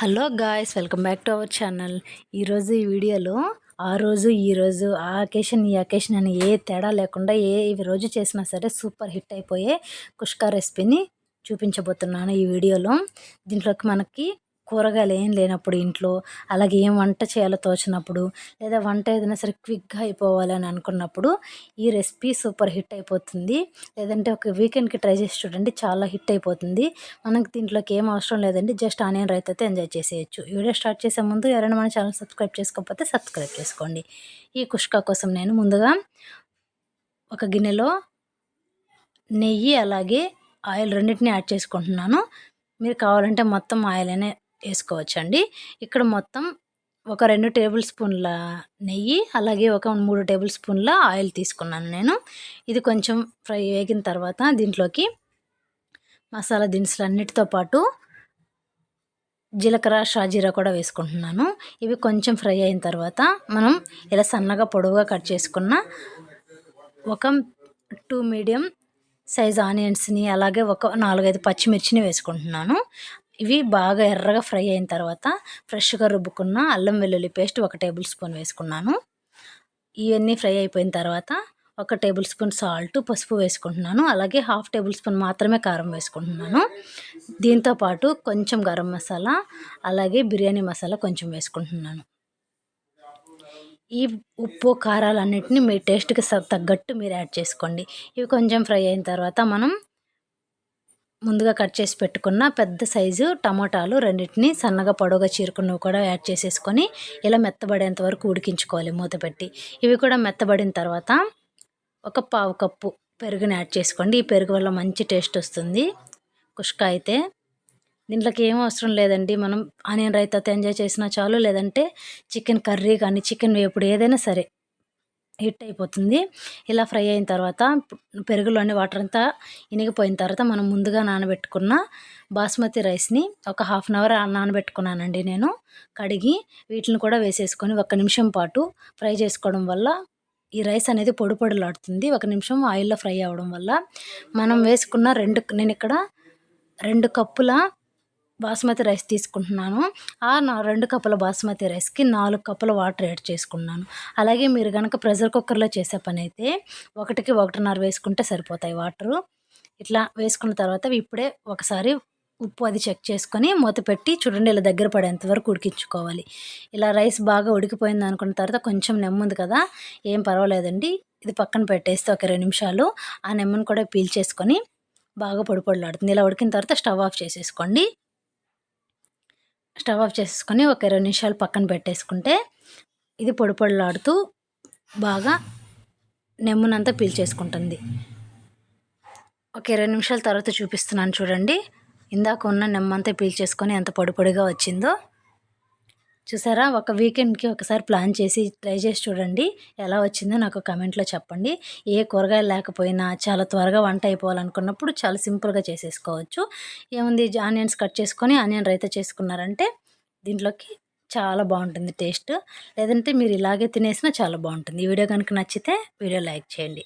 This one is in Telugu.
Hello guys welcome back to our channel. ఈరోజు ఈ వీడియోలో ఆ రోజు ఈ రోజు ఆ అకేషన్ ఈ అకేషన్ అని ఏ తేడా లేకుండా ఏ రోజు చేసినా సరే సూపర్ హిట్ అయిపోయే కుష్కా రెసిపీని చూపించబోతున్నాను ఈ వీడియోలో. దీంట్లోకి మనకి కూరగాయలు ఏం లేనప్పుడు ఇంట్లో అలాగే ఏం వంట చేయాలో తోచినప్పుడు లేదా వంట ఏదైనా సరే క్విక్గా అయిపోవాలని అనుకున్నప్పుడు ఈ రెసిపీ సూపర్ హిట్ అయిపోతుంది. లేదంటే ఒక వీకెండ్కి ట్రై చేసి చూడండి చాలా హిట్ అయిపోతుంది. మనకి దీంట్లోకి ఏం అవసరం లేదండి జస్ట్ ఆనియన్ రైతు అయితే ఎంజాయ్ చేసేయచ్చు. వీడియో స్టార్ట్ చేసే ముందు ఎవరైనా మన ఛానల్ సబ్స్క్రైబ్ చేసుకోకపోతే సబ్స్క్రైబ్ చేసుకోండి. ఈ కుష్కా కోసం నేను ముందుగా ఒక గిన్నెలో నెయ్యి అలాగే ఆయిల్ రెండింటిని యాడ్ చేసుకుంటున్నాను. మీరు కావాలంటే మొత్తం ఆయిల్ అనే వేసుకోవచ్చండి. ఇక్కడ మొత్తం ఒక రెండు టేబుల్ స్పూన్ల నెయ్యి అలాగే ఒక మూడు టేబుల్ స్పూన్ల ఆయిల్ తీసుకున్నాను నేను. ఇది కొంచెం ఫ్రై వేగిన తర్వాత దీంట్లోకి మసాలా దినుసులు అన్నిటితో పాటు జీలకర్ర షాజీరా కూడా వేసుకుంటున్నాను. ఇవి కొంచెం ఫ్రై అయిన తర్వాత మనం ఇలా సన్నగా పొడవుగా కట్ చేసుకున్న ఒక టూ మీడియం సైజ్ ఆనియన్స్ని అలాగే ఒక నాలుగైదు పచ్చిమిర్చిని వేసుకుంటున్నాను. ఇవి బాగా ఎర్రగా ఫ్రై అయిన తర్వాత ఫ్రెష్గా రుబ్బుకున్న అల్లం వెల్లుల్లి పేస్ట్ ఒక టేబుల్ స్పూన్ వేసుకున్నాను. ఇవన్నీ ఫ్రై అయిపోయిన తర్వాత ఒక టేబుల్ స్పూన్ సాల్ట్ పసుపు వేసుకుంటున్నాను. అలాగే హాఫ్ టేబుల్ స్పూన్ మాత్రమే కారం వేసుకుంటున్నాను. దీంతోపాటు కొంచెం గరం మసాలా అలాగే బిర్యానీ మసాలా కొంచెం వేసుకుంటున్నాను. ఈ ఉప్పు కారాలన్నింటినీ మీ టేస్ట్కి తగ్గట్టు మీరు యాడ్ చేసుకోండి. ఇవి కొంచెం ఫ్రై అయిన తర్వాత మనం ముందుగా కట్ చేసి పెట్టుకున్న పెద్ద సైజు టమాటాలు రెండింటిని సన్నగా పొడవుగా చీరుకున్నవి కూడా యాడ్ చేసేసుకొని ఇలా మెత్తబడేంత వరకు ఉడికించుకోవాలి మూత పెట్టి. ఇవి కూడా మెత్తబడిన తర్వాత ఒక పావు కప్పు పెరుగుని యాడ్ చేసుకోండి. ఈ పెరుగు వల్ల మంచి టేస్ట్ వస్తుంది. కుష్క అయితే దీంట్లోకి ఏం అవసరం లేదండి. మనం ఆనియన్ రైతాతో ఎంజాయ్ చేసినా చాలు. లేదంటే చికెన్ కర్రీ కానీ చికెన్ వేపుడు ఏదైనా సరే హిట్ అయిపోతుంది ఇలా ఫ్రై అయిన తర్వాత పెరుగులోని వాటర్ అంతా ఇనిగిపోయిన తర్వాత మనం ముందుగా నానబెట్టుకున్న బాస్మతి రైస్ని ఒక హాఫ్ అన్ అవర్ నానబెట్టుకున్నానండి నేను. కడిగి వీటిని కూడా వేసేసుకొని ఒక నిమిషం పాటు ఫ్రై చేసుకోవడం వల్ల ఈ రైస్ అనేది పొడి పొడిలాడుతుంది. ఒక నిమిషం ఆయిల్లో ఫ్రై అవ్వడం వల్ల మనం వేసుకున్న రెండు నేను ఇక్కడ రెండు కప్పుల బాస్మతి రైస్ తీసుకుంటున్నాను. ఆ నా రెండు కప్పుల బాస్మతి రైస్కి నాలుగు కప్పుల వాటర్ యాడ్ చేసుకున్నాను. అలాగే మీరు కనుక ప్రెషర్ కుక్కర్లో చేసే పని అయితే ఒకటికి ఒకటిన్నర వేసుకుంటే సరిపోతాయి వాటరు. ఇట్లా వేసుకున్న తర్వాత ఇప్పుడే ఒకసారి ఉప్పు అది చెక్ చేసుకొని మూత పెట్టి చూడండి ఇలా దగ్గర పడేంత వరకు ఉడికించుకోవాలి. ఇలా రైస్ బాగా ఉడికిపోయింది అనుకున్న తర్వాత కొంచెం నెమ్ముంది కదా ఏం పర్వాలేదండి. ఇది పక్కన పెట్టేస్తే ఒక రెండు నిమిషాలు ఆ నెమ్మను కూడా పీల్చేసుకొని బాగా పొడి పొడిలాడుతుంది. ఇలా ఉడికిన తర్వాత స్టవ్ ఆఫ్ చేసేసుకోండి. స్టవ్ ఆఫ్ చేసుకొని ఒక ఇరవై నిమిషాలు పక్కన పెట్టేసుకుంటే ఇది పొడి పొడిలాడుతూ బాగా నెమ్మునంతా పీల్చేసుకుంటుంది. ఒక ఇరవై నిమిషాల తర్వాత చూపిస్తున్నాను చూడండి. ఇందాక ఉన్న నెమ్మంతా పీల్చేసుకొని ఎంత పొడి పొడిగా వచ్చిందో. చూసారా? ఒక వీకెండ్కి ఒకసారి ప్లాన్ చేసి ట్రై చేసి చూడండి. ఎలా వచ్చిందో నాకు కమెంట్లో చెప్పండి. ఏ కూరగాయలు లేకపోయినా చాలా త్వరగా వంట అయిపోవాలనుకున్నప్పుడు చాలా సింపుల్గా చేసేసుకోవచ్చు. ఏముంది? ఆనియన్స్ కట్ చేసుకొని ఆనియన్ రైతా చేసుకున్నారంటే దీంట్లోకి చాలా బాగుంటుంది టేస్ట్. లేదంటే మీరు ఇలాగే తినేసినా చాలా బాగుంటుంది. ఈ వీడియో కనుక నచ్చితే వీడియో లైక్ చేయండి.